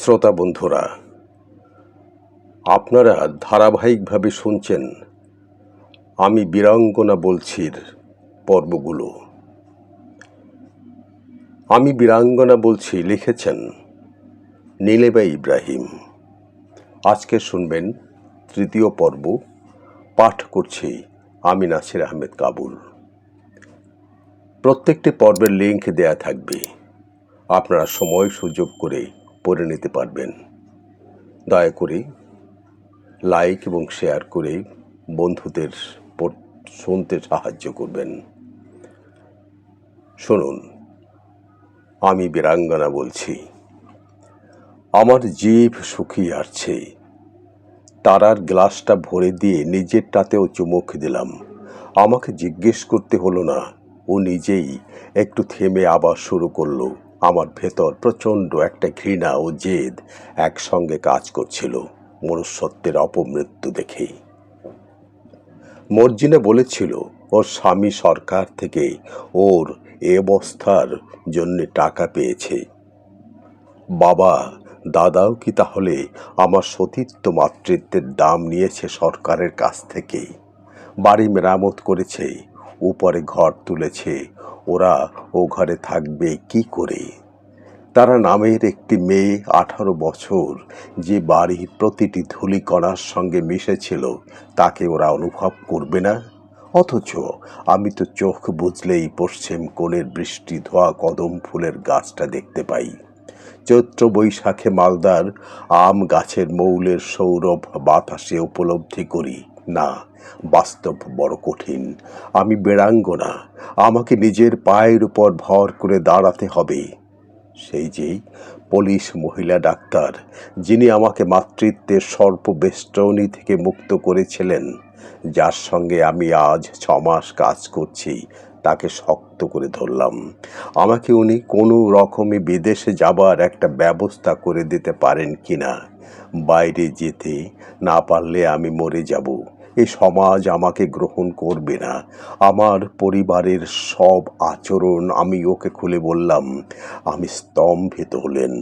শ্রোতা বন্ধুরা, আপনারা ধারাবাহিকভাবে শুনছেন আমি বীরাঙ্গনা বলছির পর্বগুলো। আমি বীরাঙ্গনা বলছি লিখেছেন নীলেবা ইব্রাহিম। আজকে শুনবেন তৃতীয় পর্ব, পাঠ করছি আমি নাসির আহমেদ কাবুল। প্রত্যেকটি পর্বের লিঙ্ক দেয়া থাকবে। আপনারা সময় সুযোগ করে পড়ে নিতে পারবেন। দয়া করে লাইক এবং শেয়ার করে বন্ধুদের শুনতে সাহায্য করবেন। শুনুন, আমি বীরাঙ্গনা বলছি, আমার জিভ শুকিয়ে আসছে তারার গ্লাসটা ভরে দিয়ে নিজের নিজেরটাতেও চুমুক দিলাম। আমাকে জিজ্ঞেস করতে হলো না, ও নিজেই একটু থেমে আবার শুরু করল। আমার ভেতর প্রচণ্ড একটা ঘৃণা ও জেদ একসঙ্গে কাজ করছিল, মনুষ্যত্বের অপমৃত্যু দেখেই। মর্জিনা বলেছিল, ওর স্বামী সরকার থেকে ওর এ অবস্থার জন্যে টাকা পেয়েছে। বাবা, দাদাও কি তাহলে আমার সতীত্ব মাতৃত্বের দাম নিয়েছে সরকারের কাছ থেকে বাড়ি মেরামত করেছে উপরে ঘর তুলেছে। ওরা ও ঘরে থাকবে কি করে? তারা নামের একটি মেয়ে, আঠারো বছর, যে বাড়ির প্রতিটি ধূলিকণার সঙ্গে মিশেছিল, তাকে ওরা অনুভব করবে না? অথচ আমি তো চোখ বুঝলেই পশ্চিম কোণের বৃষ্টি ধোয়া কদম ফুলের গাছটা দেখতে পাই। চৈত্র বৈশাখে মালদার আম গাছের মৌলের সৌরভ বাতাসে উপলব্ধি করি। না, বাস্তব বড় কঠিন। আমি বেড়াঙ্গনা, আমাকে নিজের পায়ের উপর ভর করে দাঁড়াতে হবে। সেই যেই পুলিশ মহিলা ডাক্তার, যিনি আমাকে মাতৃত্বের সর্পবেষ্টনী থেকে মুক্ত করেছিলেন, যার সঙ্গে আমি আজ ছমাস কাজ করছি, তাকে শক্ত করে ধরলাম। আমাকে উনি কোনো রকমে বিদেশে যাবার একটা ব্যবস্থা করে দিতে পারেন কিনা, বাইরে যেতে না পারলে আমি মরে যাব। এ সমাজ আমাকে গ্রহণ করবে না। আমার পরিবারের সব আচরণ আমি ওকে খুলে বললাম, আমি স্তম্ভিত হলেন।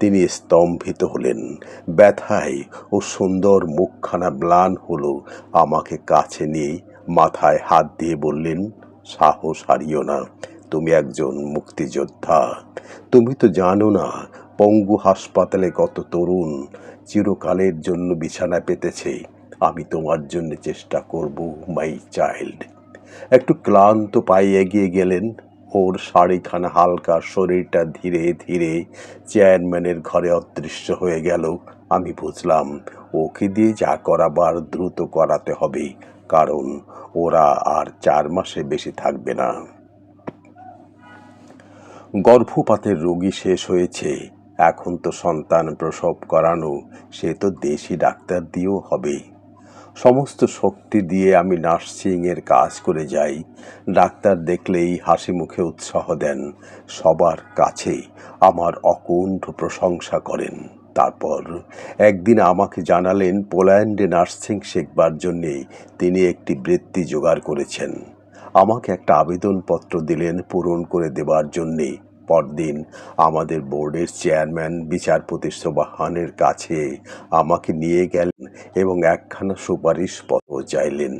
তিনি স্তম্ভিত হলেন। ব্যথায় ও সুন্দর মুখখানা ম্লান হলো। আমাকে কাছে নিয়ে মাথায় হাত দিয়ে বললেন, সাহস হারিও না। তুমি একজন মুক্তিযোদ্ধা। তুমি তো জানো না, পঙ্গু হাসপাতালে কত তরুণ চিরকালের জন্য বিছানা পেতেছে। আমি তোমার জন্য চেষ্টা করব মাই চাইল্ড একটু ক্লান্ত পায়ে এগিয়ে গেলেন। ওর শাড়িখানা হালকা শরীরটা ধীরে ধীরে চেয়ারম্যানের ঘরে অদৃশ্য হয়ে গেল। আমি বুঝলাম, ওকে দিয়ে যা করাবার দ্রুত করাতে হবে, কারণ ওরা আর চার মাসে বেশি থাকবে না। গর্ভপাতের রোগী শেষ হয়েছে। এখন তো সন্তান প্রসব করানো, সে তো দেশি ডাক্তার দিয়েও হবে। সমস্ত শক্তি দিয়ে আমি নার্সিংয়ের কাজ করে যাই। ডাক্তার দেখলেই হাসি মুখে উৎসাহ দেন, সবার কাছে আমার অকুণ্ঠ প্রশংসা করেন। তারপর একদিন আমাকে জানালেন, পোল্যান্ডে নার্সিং শেখবার জন্যে তিনি একটি বৃত্তি জোগাড় করেছেন। আমাকে একটা আবেদনপত্র দিলেন পূরণ করে দেবার জন্যে। পরদিন আমাদের বোর্ডের চেয়ারম্যান, বিচারপতি সোবাহানের কাছে আমাকে নিয়ে গেলেন এবং একখানা সুপারিশ পত্র চাইলেন।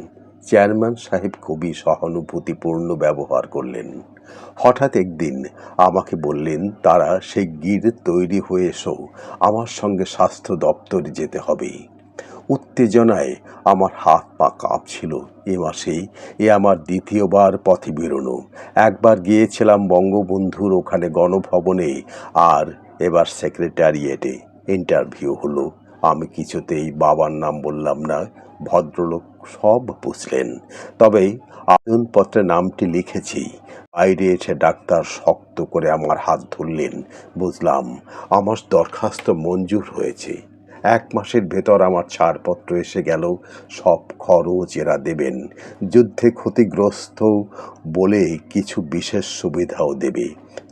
চেয়ারম্যান সাহেব খুবই সহানুভূতিপূর্ণ ব্যবহার করলেন। হঠাৎ একদিন আমাকে বললেন, তারা সেই গির তৈরি হয়ে এসো, আমার সঙ্গে স্বাস্থ্য দপ্তরে যেতে হবে। উত্তেজনায় আমার হাত পা কাঁপছিল। এ মাসেই এ আমার দ্বিতীয়বার পথে বেরোনো। একবার গিয়েছিলাম বঙ্গবন্ধুর ওখানে গণভবনে আর এবার সেক্রেটারিয়েটে। ইন্টারভিউ হলো। আমি কিছুতেই বাবার নাম বললাম না। ভদ্রলোক সব বুঝলেন। তবে আবেদনপত্রে নামটি লিখেছি। বাইরে এসে ডাক্তার শক্ত করে আমার হাত ধরলেন। বুঝলাম, আমার দরখাস্ত মঞ্জুর হয়েছে। এক মাসের ভেতর আমার ছাড়পত্র এসে গেল। সব খরচ এরা দেবেন। যুদ্ধে ক্ষতিগ্রস্ত বলে কিছু বিশেষ সুবিধাও দেবে।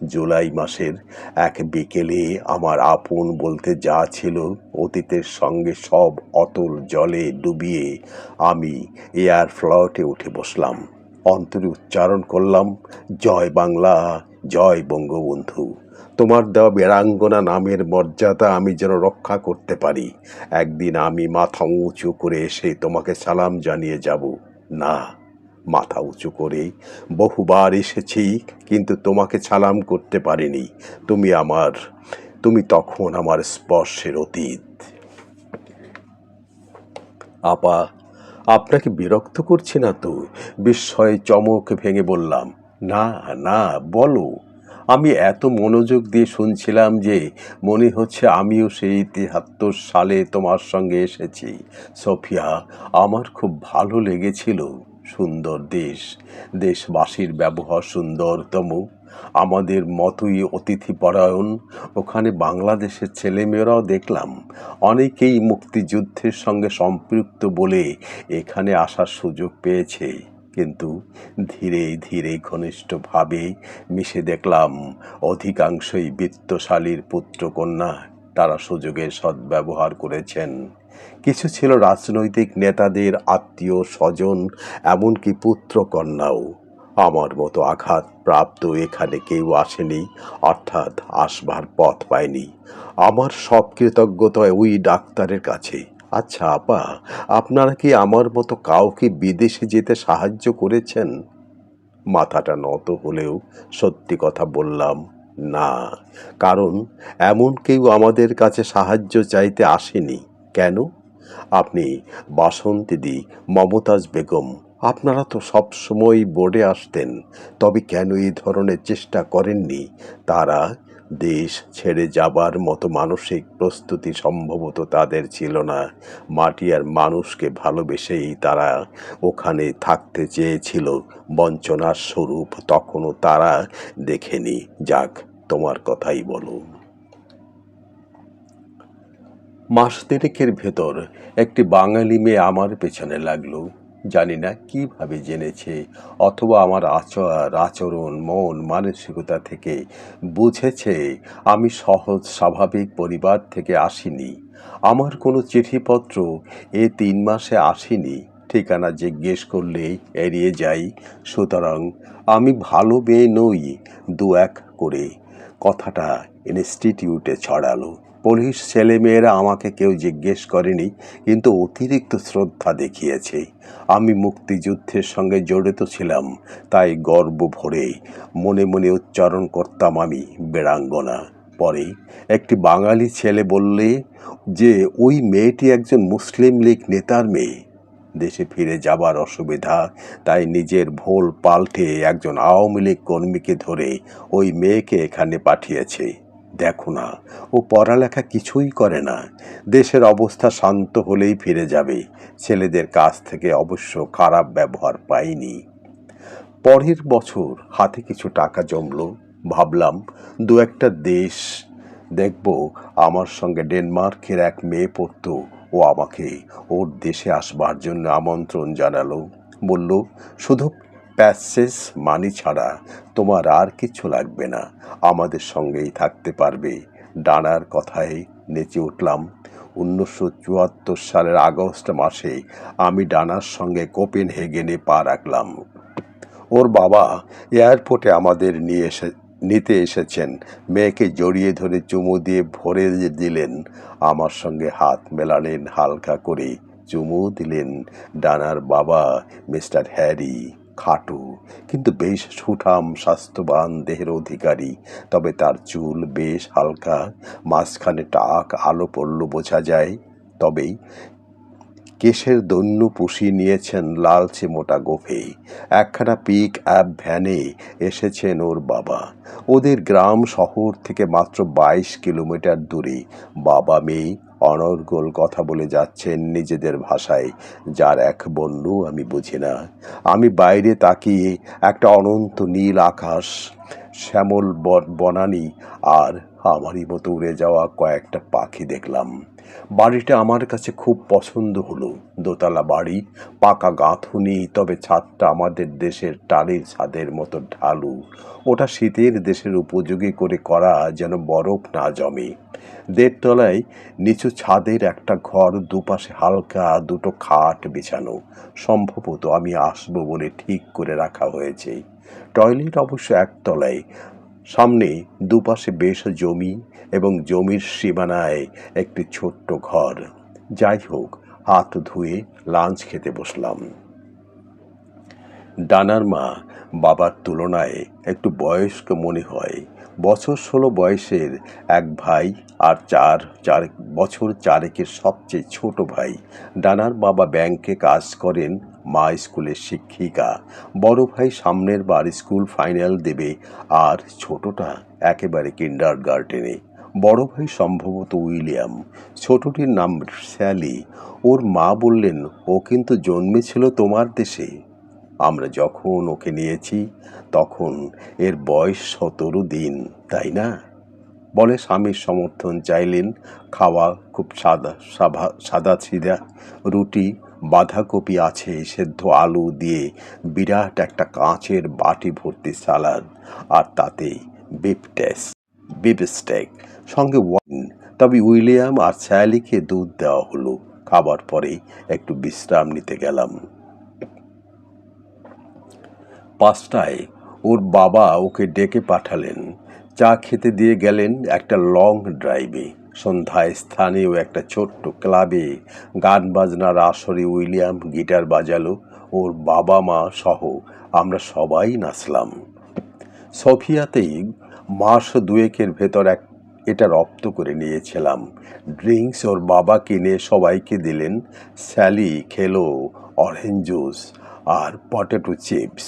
জুলাই মাসের এক বিকেলে আমার আপন বলতে যা ছিল অতীতের সঙ্গে সব অতল জলে ডুবিয়ে আমি এয়ার ফ্লাইটে উঠে বসলাম। অন্তরে উচ্চারণ করলাম, জয় বাংলা, জয় বঙ্গবন্ধু। তোমার দেওয়া বেড়াঙ্গনা নামের মর্যাদা আমি যেন রক্ষা করতে পারি। একদিন আমি মাথা উঁচু করে এসে তোমাকে সালাম জানিয়ে যাব। না, মাথা উঁচু করে বহুবার এসেছি, কিন্তু তোমাকে সালাম করতে পারিনি। তুমি আমার, তুমি তখন আমার স্পর্শের অতীত। আপা, আপনাকে বিরক্ত করছি না তো? বিস্ময়ে চমক ভেঙে বললাম, না না, বলো। আমি এত মনোযোগ দিয়ে শুনছিলাম যে মনে হচ্ছে আমিও সেই তিয়াত্তর সালে তোমার সঙ্গে এসেছি। সোফিয়া, আমার খুব ভালো লেগেছিল, সুন্দর দেশ, দেশবাসীর ব্যবহার সুন্দরতম। আমাদের মতোই অতিথিপরায়ণ ওখানে বাংলাদেশের ছেলেমেয়েরাও দেখলাম। অনেকেই মুক্তিযুদ্ধের সঙ্গে সম্পৃক্ত বলে এখানে আসার সুযোগ পেয়েছে। কিন্তু ধীরে ধীরে ঘনিষ্ঠভাবে মিশে দেখলাম, অধিকাংশই বিত্তশালীর পুত্রকন্যা তারা সুযোগের সদ্ব্যবহার করেছেন। কিছু ছিল রাজনৈতিক নেতাদের আত্মীয় স্বজন এমনকি পুত্রকন্যাও। আমার মতো আঘাত প্রাপ্ত এখানে কেউ আসেনি, অর্থাৎ আসবার পথ পায়নি। আমার সব কৃতজ্ঞতা ওই ডাক্তারের কাছে আচ্ছা আপা, আপনারা কি আমার মতো কাউকে বিদেশে যেতে সাহায্য করেছেন? মাথাটা নত হলেও সত্যি কথা বললাম, না। কারণ এমন কেউ আমাদের কাছে সাহায্য চাইতে আসেনি। কেন? আপনি বাসন্তীদি মমতাজ বেগম, আপনারা তো সব সময় বোর্ডে আসতেন, তবে কেন এই ধরনের চেষ্টা করেননি? তারা দেশ ছেড়ে যাবার মতো মানসিক প্রস্তুতি সম্ভবত তাদের ছিল না। মাটি আর মানুষকে ভালোবেসেই তারা ওখানে থাকতে চেয়েছিল। বঞ্চনার স্বরূপ তখনও তারা দেখেনি। যাক, তোমার কথাই বলো। মাস তিনেকের ভেতর একটি বাঙালি মেয়ে আমার পেছনে লাগল। জানি না কীভাবে জেনেছে, অথবা আমার আচার, আচরণ, মন, মানসিকতা থেকে বুঝেছে। আমি সহজ, স্বাভাবিক পরিবার থেকে আসিনি। আমার কোনো চিঠিপত্র এ তিন মাসে আসেনি। ঠিকানা জিজ্ঞেস করলেই এড়িয়ে যাই। সুতরাং আমি ভালো মেয়ে নই দু এক করে। কথাটা ইনস্টিটিউটে ছড়ালো। পুলিশ ছেলেমেয়েরা আমাকে কেউ জিজ্ঞেস করেনি, কিন্তু অতিরিক্ত শ্রদ্ধা দেখিয়েছে। আমি মুক্তিযুদ্ধের সঙ্গে জড়িত ছিলাম, তাই গর্ব ভরে মনে মনে উচ্চারণ করতাম আমি বেড়াঙ্গনা। পরে একটি বাঙালি ছেলে বললে যে, ওই মেয়েটি একজন মুসলিম লীগ নেতার মেয়ে। দেশে ফিরে যাবার অসুবিধা, তাই নিজের ভোল পাল্টে একজন আওয়ামী লীগ কর্মীকে ধরে ওই মেয়েকে এখানে পাঠিয়েছে। দেখো না, ও পড়ালেখা কিছুই করে না। দেশের অবস্থা শান্ত হলেই ফিরে যাবে। ছেলেদের কাছ থেকে অবশ্য খারাপ ব্যবহার পাইনি। পরের বছর হাতে কিছু টাকা জমলো। ভাবলাম, দু একটা দেশ। দেখব, আমার সঙ্গে ডেনমার্কের এক মেয়ে পড়তো। ও আমাকে ওর দেশে আসবার জন্য আমন্ত্রণ জানালো। বলল শুধু প্যাসেজ মানি ছাড়া তোমার আর কিছু লাগবে না। আমাদের সঙ্গেই থাকতে পারবে। ডানার কথায় নেচে উঠলাম। উনিশশো চুয়াত্তর সালের আগস্ট মাসে আমি ডানার সঙ্গে কোপেন হেগেনে পা রাখলাম। ওর বাবা এয়ারপোর্টে আমাদের নিয়ে এসে, নিতে এসেছেন। মেয়েকে জড়িয়ে ধরে চুমু দিয়ে ভরে দিলেন। আমার সঙ্গে হাত মেলালেন, হালকা করে চুমু দিলেন ডানার বাবা মিস্টার হ্যারি। খাটু, কিন্তু বেশ সুঠাম স্বাস্থ্যবান দেহের অধিকারী। তবে তার চুল বেশ হালকা, মাঝখানে টাক আলো পড়ল বোঝা যায়। তবেই কেশের দৈন্য পুষিয়ে নিয়েছেন লালচে মোটা গোফে। একখানা পিক অ্যাপ ভ্যানে এসেছেন ওর বাবা। ওদের গ্রাম শহর থেকে মাত্র বাইশ কিলোমিটার দূরে। বাবা মেয়ে অনর্গল কথা বলে যাচ্ছেন নিজেদের ভাষায়, যার এক বন্য আমি বুঝি না। আমি বাইরে তাকিয়ে একটা অনন্ত নীল আকাশ, শ্যামল বনানি বনানী আর আমারই মতো উড়ে যাওয়া কয়েকটা পাখি দেখলাম। বাড়িটা আমার কাছে খুব পছন্দ হলো। দোতলা বাড়ি, পাকা গাঁথুনি, তবে ছাদটা আমাদের দেশের টালির ছাদের মতো ঢালু। ওটা শীতের দেশের উপযোগী করে করা যেন বরফ না জমে। দেড়তলায় নিচু ছাদের একটা ঘর, দুপাশে হালকা দুটো খাট বিছানো। সম্ভবত আমি আসব বলে ঠিক করে রাখা হয়েছে। টয়লেট অবশ্য একতলায়। সামনে দুপাশে বেশ জমি এবং জমির সীমানায় একটি ছোট্ট ঘর। যাই হোক, হাত ধুয়ে লাঞ্চ খেতে বসলাম। ডানার মা বাবার তুলনায় একটু বয়স্ক মনে হয়। বছর ষোলো বয়সের এক ভাই আর চার চার, বছর চারেকের সবচেয়ে ছোট ভাই। ডানার বাবা ব্যাংকে কাজ করেন মা স্কুলের শিক্ষিকা। বড় ভাই সামনের বার স্কুল ফাইনাল দেবে, আর ছোটটা একেবারে কিন্ডার গার্ডেনে বড় ভাই সম্ভবত উইলিয়াম। ছোটটির নাম স্যালি। ওর মা বললেন, ও কিন্তু জন্মেছিল তোমার দেশে। আমরা যখন ওকে নিয়েছি, তখন এর বয়স সতেরো দিন, তাই না? বলে স্বামীর সমর্থন চাইলেন। খাওয়া খুব সাদা, সাভা, সাদা সিধা রুটি বাঁধাকপি আছে, সেদ্ধ আলু দিয়ে বিরাট একটা কাঁচের বাটি ভর্তি সালাদ, আর তাতে বিপ টেস্ট বিপ স্টেক, সঙ্গে ওয়াইন। তবে উইলিয়াম আর স্যালিকে দুধ দেওয়া হলো। খাবার পরে একটু বিশ্রাম নিতে গেলাম। পাঁচটায় ওর বাবা ওকে ডেকে পাঠালেন। চা খেতে দিয়ে গেলেন একটা লং ড্রাইভে। সন্ধ্যায় স্থানীয় একটা ছোট্ট ক্লাবে গান বাজনার আসরে উইলিয়াম গিটার বাজালো ওর বাবা মা সহ আমরা সবাই নাচলাম। সফিয়াতেই মাস দুয়েকের ভেতর এক এটা রপ্ত করে নিয়েছিলাম। ড্রিঙ্কস ওর বাবা কিনে সবাইকে দিলেন, স্যালি, খেলো, অরেঞ্জ জুস আর পটেটো চিপস।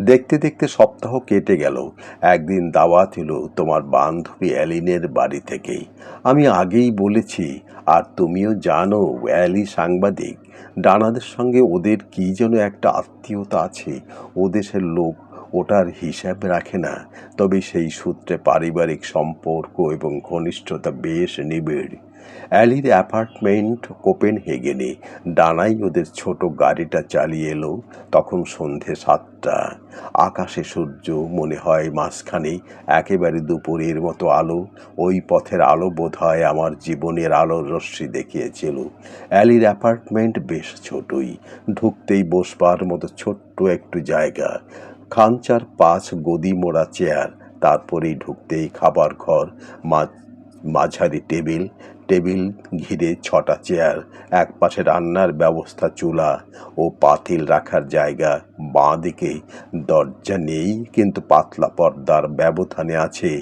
দেখতে দেখতে সপ্তাহ কেটে গেল। একদিন দাওয়া ছিল তোমার বান্ধবী অ্যালিনের বাড়ি থেকেই। আমি আগেই বলেছি, আর তুমিও জানো অ্যালি সাংবাদিক, ডানাদের সঙ্গে ওদের কী যেন একটা আত্মীয়তা আছে, ও দেশের লোক ওটার হিসাব রাখে না, তবে সেই সূত্রে পারিবারিক সম্পর্ক এবং ঘনিষ্ঠতা বেশ নিবিড়। অ্যালির অ্যাপার্টমেন্ট কোপেন হেগেনে ডানাই ওদের ছোট গাড়িটা চালিয়ে এলো তখন সন্ধে সাতটা। আকাশে সূর্য, মনে হয় মাঝখানে একেবারে দুপুরের মতো আলো, ওই পথের আলো বোধ হয় আমার জীবনের আলোর রশ্মি দেখিয়েছিল। অ্যালির অ্যাপার্টমেন্ট বেশ ছোটই, ঢুকতেই বসবার মতো ছোট্ট একটু জায়গা। খাঞ্চার পাঁচ গদি মোড়া চেয়ার, তারপরেই ঢুকতেই খাবার ঘর মাঝারি টেবিল টেবিল ঘিরে ছটা চেয়ার এক পাশে রান্নার ব্যবস্থা চুলা ও পাতিল রাখার জায়গা বাঁ দিকে দরজা নেই কিন্তু পাতলা পর্দার ব্যবধানে আছে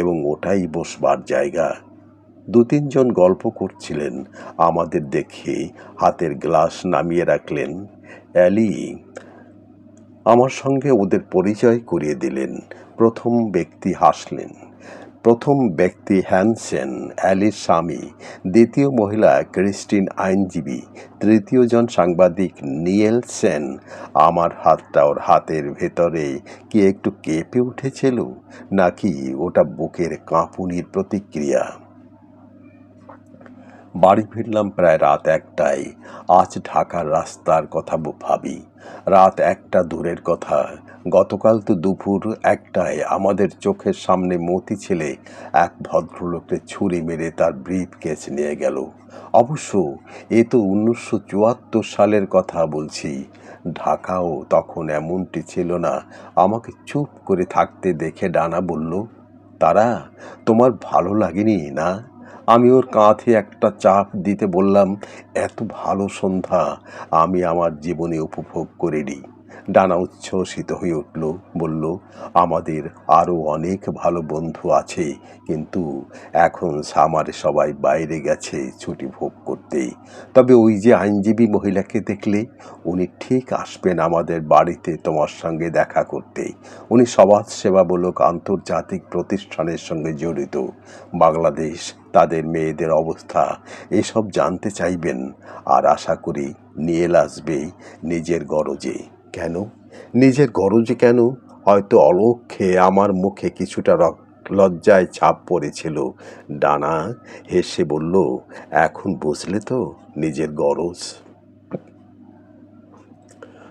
এবং ওটাই বসবার জায়গা। দু তিনজন গল্প করছিলেন, আমাদের দেখে হাতের গ্লাস নামিয়ে রাখলেন, অ্যালি আমার সঙ্গে ওদের পরিচয় করিয়ে দিলেন। প্রথম ব্যক্তি হাসলেন। প্রথম ব্যক্তি হ্যানসেন, অ্যালির স্বামী। দ্বিতীয় মহিলা ক্রিস্টিন আইনজীবী। তৃতীয় জন সাংবাদিক নিয়েল সেন। আমার হাতটা ওর হাতের ভেতরে কি একটু কেঁপে উঠেছিল, নাকি ওটা বুকের কাঁপুনির প্রতিক্রিয়া? বাড়ি ফিরলাম প্রায় রাত একটায়। আজ ঢাকার রাস্তার কথা ভাবি। রাত একটা দূরের কথা। গতকাল তো দুপুর একটায় আমাদের চোখের সামনে মতি ছেলে এক ভদ্রলোককে ছুরি মেরে তার ব্রিফ কেস নিয়ে গেল। অবশ্য এ তো উনিশশো চুয়াত্তর সালের কথা বলছি। ঢাকাও তখন এমনটি ছিল না। আমাকে চুপ করে থাকতে দেখে ডানা বলল, তারা, তোমার ভালো লাগেনি, না? আমি ওর কাঁধে একটা চাপ দিতে বললাম, এত ভালো সন্ধ্যা, আমি আমার জীবনে উপভোগ করিনি ডানা উচ্ছ্বসিত হয়ে উঠল, বলল, আমাদের আরও অনেক ভালো বন্ধু আছে, কিন্তু এখন সামারে সবাই বাইরে গেছে ছুটি ভোগ করতে। তবে ওই যে আইনজীবী মহিলাকে দেখলে, উনি ঠিক আসবেন আমাদের বাড়িতে তোমার সঙ্গে দেখা করতে। উনি সমাজ সমাজসেবামূলক আন্তর্জাতিক প্রতিষ্ঠানের সঙ্গে জড়িত। বাংলাদেশ তাদের মেয়েদের অবস্থা, এসব জানতে চাইবেন আর আশা করি নিয়ে আসবে নিজের গরজে। কেন? নিজের গরজে কেন? হয়তো অলক্ষে আমার মুখে কিছুটা লজ্জায় ছাপ পড়েছিল। ডানা হেসে বলল, এখন বুঝলে তো নিজের গরজ?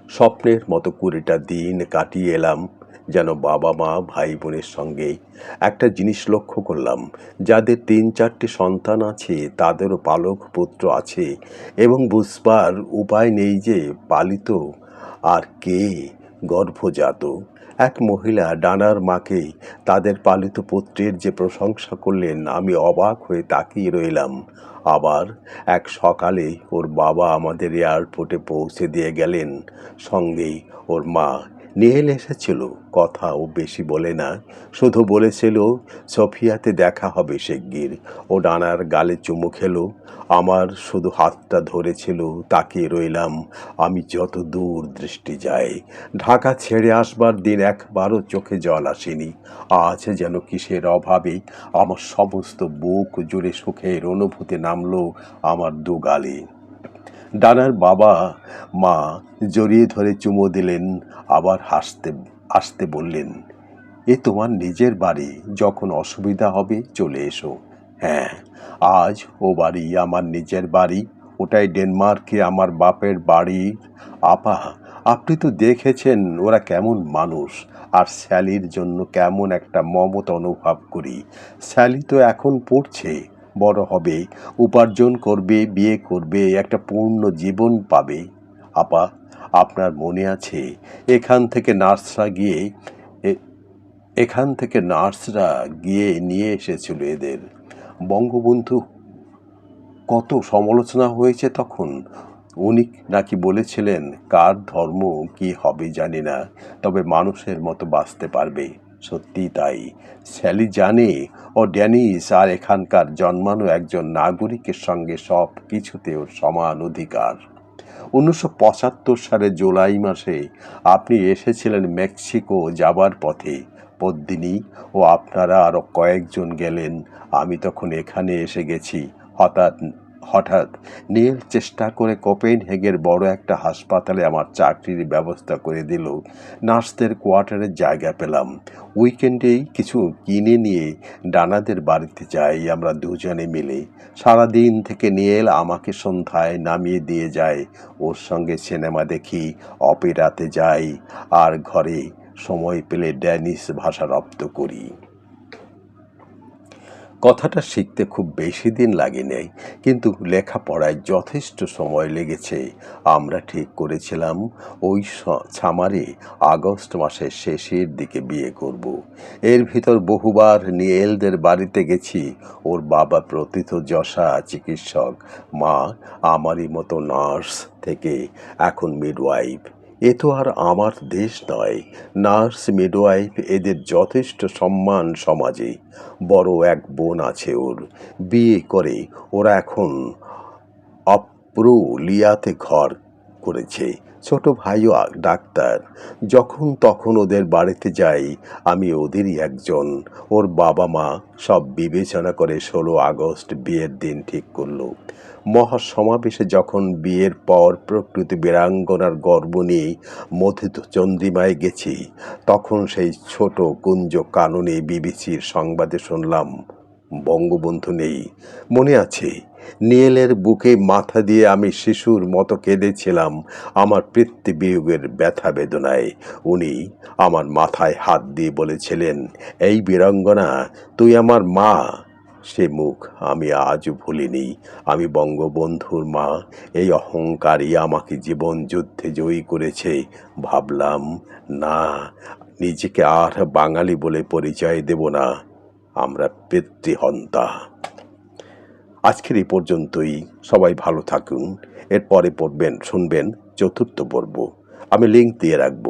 স্বপ্নের মতো কুড়িটা দিন কাটিয়ে এলাম। যেন বাবা মা ভাই বোনের সঙ্গে একটা জিনিস লক্ষ্য করলাম, যাদের তিন চারটে সন্তান আছে, তাদেরও পালক পুত্র আছে এবং বুঝবার উপায় নেই যে পালিত আর কে গর্ভজাত। এক মহিলা ডানার মাকে তাদের পালিত পুত্রের যে প্রশংসা করলেন, আমি অবাক হয়ে তাকিয়ে রইলাম। আবার এক সকালে ওর বাবা আমাদের এয়ারপোর্টে পৌঁছে দিয়ে গেলেন, সঙ্গেই ওর মা নিয়েল এসেছিল। কথা ও বেশি বলে না, শুধু বলেছিল, সফিয়াতে দেখা হবে শিগগির। ও ডানার গালে চুমু খেলো। আমার শুধু হাতটা ধরেছিল, তাকিয়ে রইলাম। আমি যত দূর দৃষ্টি যাই, ঢাকা ছেড়ে আসবার দিন একবারও চোখে জল আসেনি। আজ যেন কিসের অভাবে আমার সমস্ত বুক জুড়ে সুখের অনুভূতি নামলো আমার দু গালে। ডানার বাবা মা জড়িয়ে ধরে চুমো দিলেন, আবার হাসতে আসতে বললেন, এ তোমার নিজের বাড়ি, যখন অসুবিধা হবে চলে এসো। হ্যাঁ আজ ও বাড়ি আমার নিজের বাড়ি, ওটাই ডেনমার্কে আমার বাপের বাড়ি। আপা, আপনি তো দেখেছেন ওরা কেমন মানুষ, আর স্যালির জন্য কেমন একটা মমতা অনুভব করি। স্যালি তো এখন পড়ছে বড় হবে, উপার্জন করবে, বিয়ে করবে, একটা পূর্ণ জীবন পাবে। আপা, আপনার মনে আছে, এখান থেকে নার্সরা গিয়ে এখান থেকে নার্সরা গিয়ে নিয়ে এসেছিল এদের। বঙ্গবন্ধু, কত সমালোচনা হয়েছে তখন। উনি নাকি বলেছিলেন, কার ধর্ম কি হবে জানি না, তবে মানুষের মতো বাঁচতে পারবে। সত্যি তাই। স্যালি জানে ও ড্যানিস আর এখানকার জন্মানো একজন নাগরিকের সঙ্গে সব কিছুতে ওর সমান অধিকার। উনিশশো পঁচাত্তর সালে জুলাই মাসে আপনি এসেছিলেন মেক্সিকো যাবার পথে। পদ্মিনী ও আপনারা আরও কয়েকজন গেলেন, আমি তখন এখানে এসে গেছি। হঠাৎ হঠাৎ নীল চেষ্টা করে কোপেন হেগের বড় একটা হাসপাতালে আমার চাকরির ব্যবস্থা করে দিল। নার্সদের কোয়ার্টারের জায়গা পেলাম। উইকেন্ডেই কিছু কিনে নিয়ে ডানাদের বাড়িতে যাই আমরা দুজনে মিলে। সারাদিন থেকে নীল আমাকে সন্ধ্যায় নামিয়ে দিয়ে যায়। ওর সঙ্গে সিনেমা দেখি, অপেরাতে যাই আর ঘরে সময় পেলে ড্যানিশ ভাষা রপ্ত করি। কথাটা শিখতে খুব বেশি দিন লাগে নেই, কিন্তু লেখাপড়ায় যথেষ্ট সময় লেগেছে। আমরা ঠিক করেছিলাম, ওই ছামারে আগস্ট মাসের শেষের দিকে বিয়ে করব। এর ভিতর বহুবার নিয়েলদের বাড়িতে গেছি। ওর বাবা প্রথিত যশা চিকিৎসক, মা আমারই মতো নার্স থেকে, এখন মিডওয়াইফ এ তো আর আমার দেশ নয়। নার্স, মিডওয়াইফ, এদের যথেষ্ট সম্মান সমাজে। বড় এক বোন আছে ওর। বিয়ে করে ওরা এখন অপ্রুলিয়াতে ঘর করেছে। ছোট ভাইও ডাক্তার। যখন তখন ওদের বাড়িতে যাই, আমি ওদেরই একজন। ওর বাবা মা সব বিবেচনা করে ষোলো আগস্ট বিয়ের দিন ঠিক করল। মহাসমাবেশে যখন বিয়ের পর প্রকৃতি বীরাঙ্গনার গর্ব নিয়ে মথিত চন্দ্রিমায় গেছি, তখন সেই ছোট কুঞ্জ কাননে বিবিসির সংবাদে শুনলাম বঙ্গবন্ধু নেই। মনে আছে নীলের বুকে মাথা দিয়ে আমি শিশুর মতো কেঁদেছিলাম আমার পিতৃবিয়োগের ব্যথা বেদনায়। উনি আমার মাথায় হাত দিয়ে বলেছিলেন, এই বীরাঙ্গনা, তুই আমার মা। সে মুখ আমি আজও ভুলিনি। আমি বঙ্গবন্ধুর মা, এই অহংকারই আমাকে জীবন যুদ্ধে জয়ী করেছে। ভাবলাম, না, নিজেকে আর বাঙালি বলে পরিচয় দেব না। আমরা পিতৃহন্তা আজকের এই পর্যন্তই। সবাই ভালো থাকুন। এরপরে পড়বেন, শুনবেন, চতুর্থ পর্ব। আমি লিঙ্ক দিয়ে রাখব।